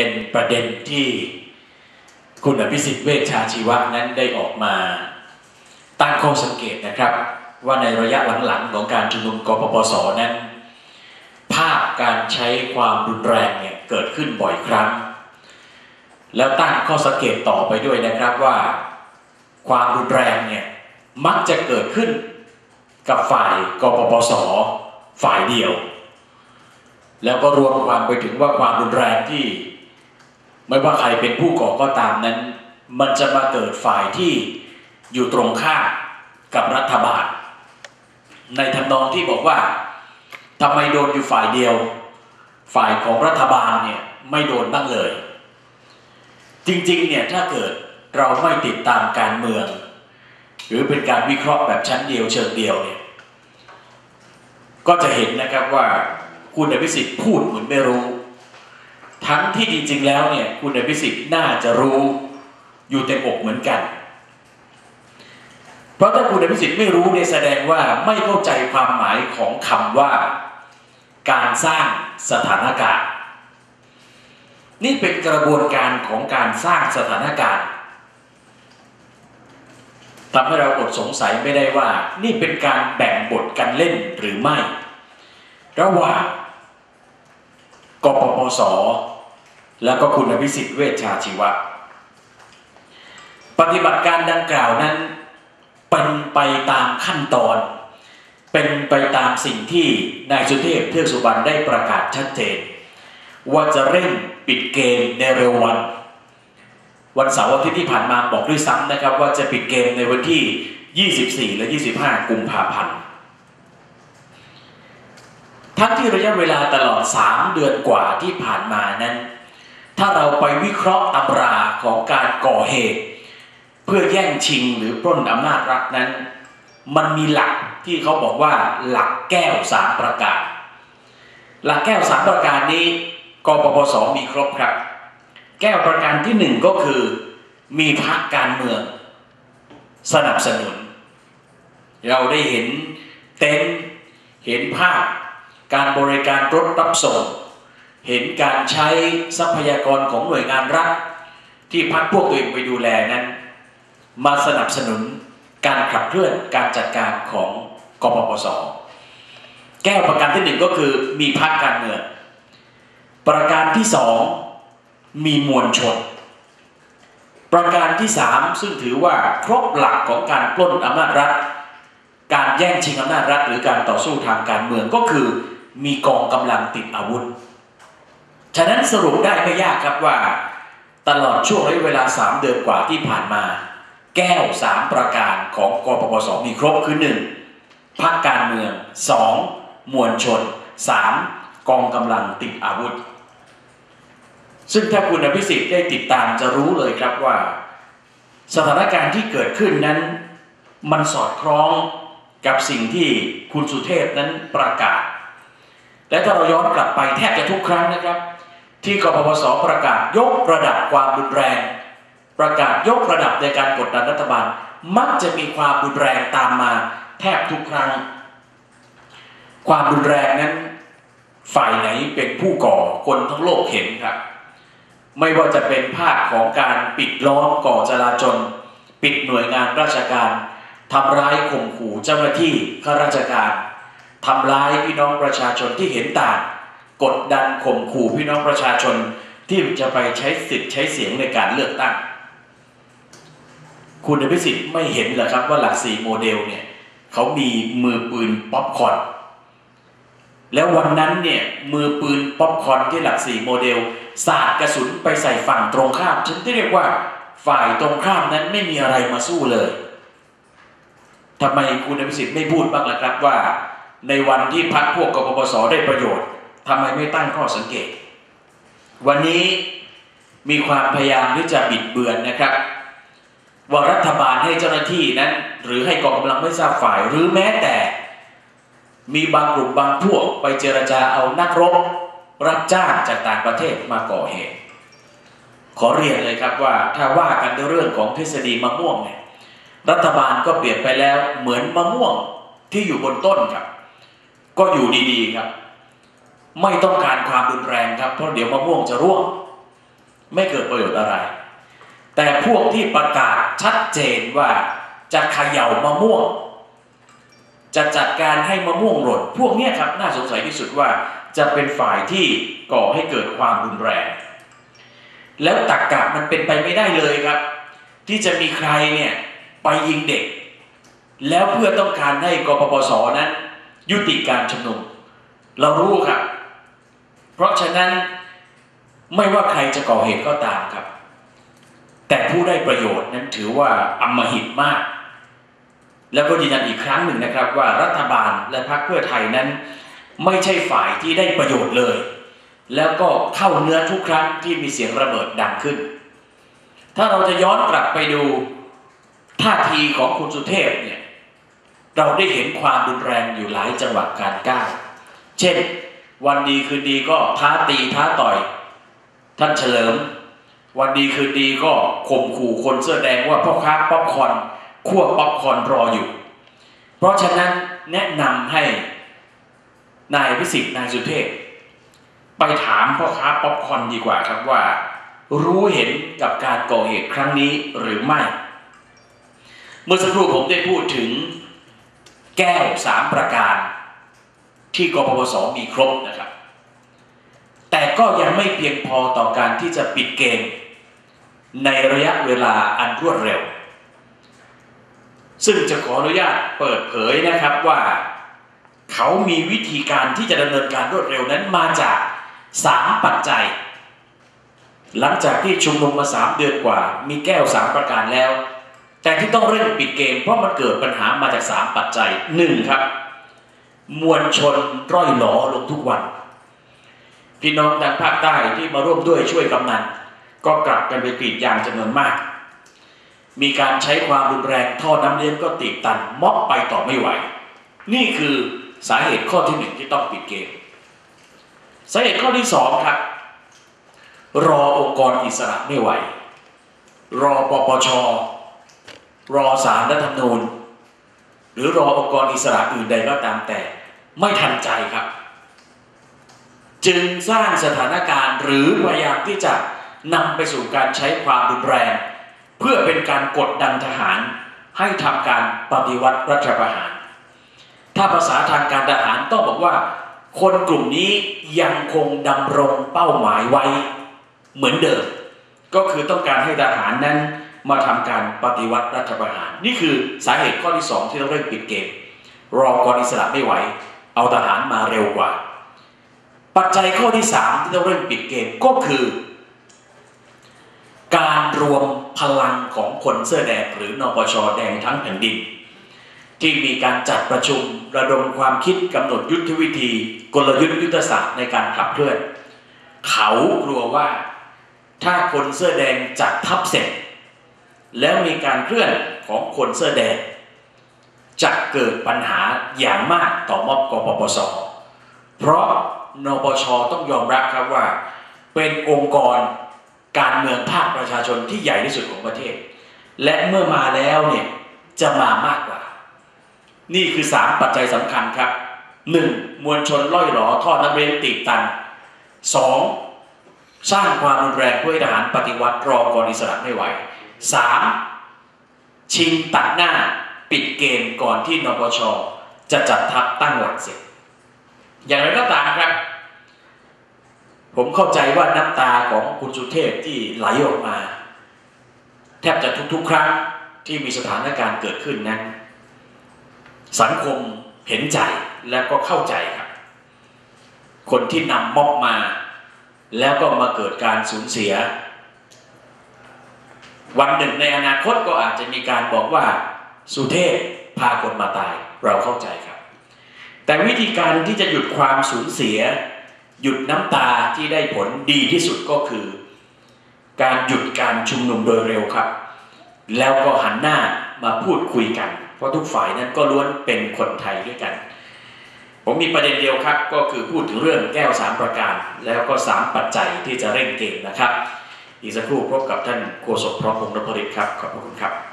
เป็นประเด็นที่คุณอภิสิทธิ์เวชชาชีวะนั้นได้ออกมาตั้งข้อสังเกตนะครับ ว่าในระยะหลังๆของการชุมนุมกปปสนั้น ภาพการใช้ความรุนแรงเนี่ยเกิดขึ้นบ่อยครั้ง แล้วตั้งข้อสังเกตต่อไปด้วยนะครับว่า ความรุนแรงเนี่ยมักจะเกิดขึ้นกับฝ่ายกปปสฝ่ายเดียว แล้วก็รวมความไปถึงว่าความรุนแรงที่ ไม่ว่าใครเป็นผู้ก่อก็ตามนั้น มันจะมาเกิดฝ่ายที่อยู่ตรงข้ามกับรัฐบาล ในทำนองที่บอกว่าทำไมโดนอยู่ฝ่ายเดียว ฝ่ายของรัฐบาลเนี่ยไม่โดนบ้างเลย จริงๆเนี่ยถ้าเกิดเราไม่ติดตามการเมือง หรือเป็นการวิเคราะห์แบบชั้นเดียวเชิงเดียวเนี่ยก็จะเห็นนะครับว่าคุณอภิสิทธิ์พูดเหมือนไม่รู้ ทั้งที่จริงๆแล้วเนี่ยคุณอภิสิทธิ์น่าจะรู้อยู่เต็มอกเหมือนกัน เพราะถ้าคุณอภิสิทธิ์ไม่รู้เนี่ยแสดงว่าไม่เข้าใจความหมายของคำว่า การสร้างสถานการณ์ นี่เป็นกระบวนการของการสร้างสถานการณ์ทำให้เราอดสงสัยไม่ได้ว่า นี่เป็นการแบ่งบทกันเล่นหรือไม่ ระหว่างกปปส แล้วก็คุณอภิสิทธิ์เวชชาชีวะ ปฏิบัติการดังกล่าวนั้น เป็นไปตามขั้นตอน เป็นไปตามสิ่งที่นายสุเทพเทือกสุบรรณได้ประกาศชัดเจน ว่าจะเร่งปิดเกมในเร็ววัน วันเสาร์อาทิตย์ที่ผ่านมาบอกด้วยซ้ำนะครับ ว่าจะปิดเกมในวันที่ 24 และ 25 กุมภาพันธ์ทั้งที่ระยะเวลาตลอด 3 เดือนกว่าที่ผ่านมานั้น ถ้าเราไปวิเคราะห์ตำราของการก่อเหตุ เพื่อแย่งชิงหรือปล้นอำนาจรัฐนั้น มันมีหลักที่เขาบอกว่าหลักแก้วสามประการ หลักแก้วสามประการนี้กปปสมีครบครับ แก้วประการที่หนึ่งก็คือ มีพรรคการเมือง สนับสนุน เราได้เห็นเต็นท์เห็นภาพการบริการรถรับส่ง เห็นการใช้ทรัพยากรของหน่วยงานรัฐ ที่พักพวกตัวเองไปดูแลนั้น มาสนับสนุนการขับเคลื่อนการจัดการของกปปส แก้วประการที่หนึ่งก็คือมีพรรคการเมืองประการที่สองมีมวลชน ประการที่สามซึ่งถือว่าครบหลักของการปล้นอำนาจรัฐ การแย่งชิงอำนาจรัฐ หรือการต่อสู้ทางการเมืองก็คือ มีกองกำลังติดอาวุธ ฉะนั้นสรุปได้ไม่ยากครับว่า ตลอดช่วงระยะเวลา 3 เดือนกว่าที่ผ่านมา แก้ว 3 ประการของกปปสมีครบคือ 1. พรรคการเมือง 2. มวลชน 3. กองกำลังติดอาวุธ ซึ่งถ้าคุณอภิสิทธิ์ได้ติดตามจะรู้เลยครับว่า สถานการณ์ที่เกิดขึ้นนั้น มันสอดคล้องกับสิ่งที่คุณสุเทพนั้นประกาศ และถ้าเราย้อนกลับไปแทบจะทุกครั้งนะครับ ที่กปปสประกาศยกระดับความรุนแรง ประกาศยกระดับในการกดดันรัฐบาล มักจะมีความรุนแรงตามมาแทบทุกครั้ง ความรุนแรงนั้น ฝ่ายไหนเป็นผู้ก่อคนทั้งโลกเห็นครับ ไม่ว่าจะเป็นภาคของการปิดล้อมก่อจลาจลปิดหน่วยงานราชการทำร้ายข่มขู่เจ้าหน้าที่ข้าราชการทำร้ายพี่น้องประชาชนที่เห็นต่าง กดดันข่มขู่พี่น้องประชาชนที่จะไปใช้สิทธิ์ใช้เสียงในการเลือกตั้ง คุณอภิสิทธิ์ไม่เห็นเหรอครับว่าหลักสี่โมเดลเนี่ยเขามีมือปืนป๊อปคอนแล้ววันนั้นเนี่ยมือปืนป๊อปคอนที่หลักสี่โมเดลสาดกระสุนไปใส่ฝั่งตรงข้ามฉันที่เรียกว่าฝ่ายตรงข้ามนั้นไม่มีอะไรมาสู้เลยทำไมคุณอภิสิทธิ์ไม่พูดบ้างล่ะครับว่า ในวันที่พักพวกกปปสได้ประโยชน์ ทำไมไม่ตั้งข้อสังเกต วันนี้มีความพยายามที่จะบิดเบือนนะครับ ว่ารัฐบาลให้เจ้าหน้าที่นั้น หรือให้กองกำลังไม่ทราบฝ่ายหรือแม้แต่ มีบางกลุ่มบางพวกไปเจรจาเอานักรบรับจ้างจากต่างประเทศมาก่อเหตุ ขอเรียนเลยครับว่าถ้าว่ากันในเรื่องของทฤษฎีมะม่วงเนี่ยรัฐบาลก็เปลี่ยนไปแล้วเหมือนมะม่วงที่อยู่บนต้นครับ ก็อยู่ดีๆครับ ไม่ต้องการความรุนแรงครับเพราะเดี๋ยวมะม่วงจะร่วง ไม่เกิดประโยชน์อะไร แต่พวกที่ประกาศชัดเจนว่าจะเขย่ามะม่วง จะจัดการให้มะม่วงหล่นพวกนี้ครับน่าสงสัยที่สุดว่าจะเป็นฝ่ายที่ก่อให้เกิดความรุนแรง แล้วตักกะมันเป็นไปไม่ได้เลยครับ ที่จะมีใครเนี่ยไปยิงเด็ก แล้วเพื่อต้องการให้กปปสนั้นยุติการชุมนุม เรารู้ครับ เพราะฉะนั้นไม่ว่าใครจะก่อเหตุก็ตามครับ แต่ผู้ได้ประโยชน์นั้นถือว่าอำมหิตมาก แล้วก็ยืนยันอีกครั้งหนึ่งนะครับ ว่ารัฐบาลและพรรคเพื่อไทยนั้น ไม่ใช่ฝ่ายที่ได้ประโยชน์เลย แล้วก็เข้าเนื้อทุกครั้งที่มีเสียงระเบิดดังขึ้น ถ้าเราจะย้อนกลับไปดูท่าทีของคุณสุเทพเนี่ยเราได้เห็นความรุนแรงอยู่หลายจังหวะการก้าวเช่น วันดีคืนดีก็ท้าตีท้าต่อย ท่านเฉลิม วันดีคืนดีก็ข่มขู่คนเสื้อแดงว่าพ่อค้าป๊อปคอนคั่วป๊อปคอนรออยู่ เพราะฉะนั้นแนะนำให้นายวิสิทธิ์นายสุเทพไปถามพ่อค้าป๊อปคอนดีกว่าครับว่า รู้เห็นกับการก่อเหตุครั้งนี้หรือไม่ เมื่อสักครู่ผมได้พูดถึงแก้วสามประการ ที่กปปสมีครบนะครับ แต่ก็ยังไม่เพียงพอต่อการที่จะปิดเกม ในระยะเวลาอันรวดเร็ว ซึ่งจะขออนุญาตเปิดเผยนะครับว่า เขามีวิธีการที่จะดำเนินการรวดเร็วนั้นมาจากสามปัจจัย หลังจากที่ชุมนุมมาสามเดือนกว่า มีแก้วสามประการแล้ว แต่ที่ต้องเร่งปิดเกมเพราะมันเกิดปัญหามาจากสามปัจจัยหนึ่งครับ มวลชนร่อยหลอลงทุกวัน พี่น้องทางภาคใต้ที่มาร่วมด้วยช่วยกำนันก็กลับกันไปกรีดยางจำนวนมาก มีการใช้ความรุนแรงท่อน้ำเลี้ยงก็ตีบตันม็อบไปต่อไม่ไหว นี่คือสาเหตุข้อที่หนึ่งที่ต้องปิดเกม สาเหตุข้อที่สองครับ รอองค์กรอิสระไม่ไหว รอปปช รอสารรัฐธรรมนูญ หรือรอองค์กรอิสระอื่นใดก็ตามแต่ ไม่ทันใจครับ จึงสร้างสถานการณ์หรือพยายามที่จะนำไปสู่การใช้ความรุนแรง เพื่อเป็นการกดดันทหารให้ทำการปฏิวัติรัฐประหาร ถ้าภาษาทางการทหารต้องบอกว่า คนกลุ่มนี้ยังคงดำรงเป้าหมายไว้เหมือนเดิม ก็คือต้องการให้ทหารนั้นมาทำการปฏิวัติรัฐประหาร นี่คือสาเหตุข้อที่สองที่ต้องเร่งปิดเกม รอกรอิสระไม่ไหว เอาทหารมาเร็วกว่า ปัจจัยข้อที่สามที่ต้องเร่งปิดเกมก็คือ การรวมพลังของคนเสื้อแดงหรือนปชแดงทั้งแผ่นดิน ที่มีการจัดประชุมระดมความคิดกำหนดยุทธวิธี กลยุทธ์ยุทธศาสตร์ในการขับเคลื่อน เขากลัวว่าถ้าคนเสื้อแดงจัดทัพเสร็จ แล้วมีการเคลื่อนของคนเสื้อแดง จะเกิดปัญหาอย่างมากต่อม็อบกปปส เพราะนปชต้องยอมรับครับว่า เป็นองค์กรการเมืองภาคประชาชนที่ใหญ่ที่สุดของประเทศ และเมื่อมาแล้วเนี่ยจะมามากกว่า นี่คือสามปัจจัยสำคัญครับหนึ่งมวลชนล่อยหลอท่อน้ำเลี้ยงตีบตันสองสร้างความรุนแรงเพื่อให้ทหารปฏิวัติรองกรอิสระไม่ไหวสามชิงตัดหน้า ปิดเกมก่อนที่นปชจะจัดทัพตั้งหลักเสร็จ อย่างไรก็ตามครับ ผมเข้าใจว่าน้ำตาของคุณสุเทพที่ไหลออกมา แทบจะทุก ๆ ครั้งที่มีสถานการณ์เกิดขึ้นนั้น สังคมเห็นใจและก็เข้าใจครับ คนที่นำม็อบมา แล้วก็มาเกิดการสูญเสีย วันหนึ่งในอนาคตก็อาจจะมีการบอกว่า สุเทพพาคนมาตายเราเข้าใจครับ แต่วิธีการที่จะหยุดความสูญเสีย หยุดน้ำตาที่ได้ผลดีที่สุดก็คือ การหยุดการชุมนุมโดยเร็วครับ แล้วก็หันหน้ามาพูดคุยกัน เพราะทุกฝ่ายนั้นก็ล้วนเป็นคนไทยด้วยกัน ผมมีประเด็นเดียวครับ ก็คือพูดถึงเรื่องแก้วสามประการ แล้วก็สามปัจจัยที่จะเร่งเกมนะครับ อีกสักครู่พบกับท่านโฆษกพร้อมพงษ์นพฤทธิ์ครับขอบคุณครับ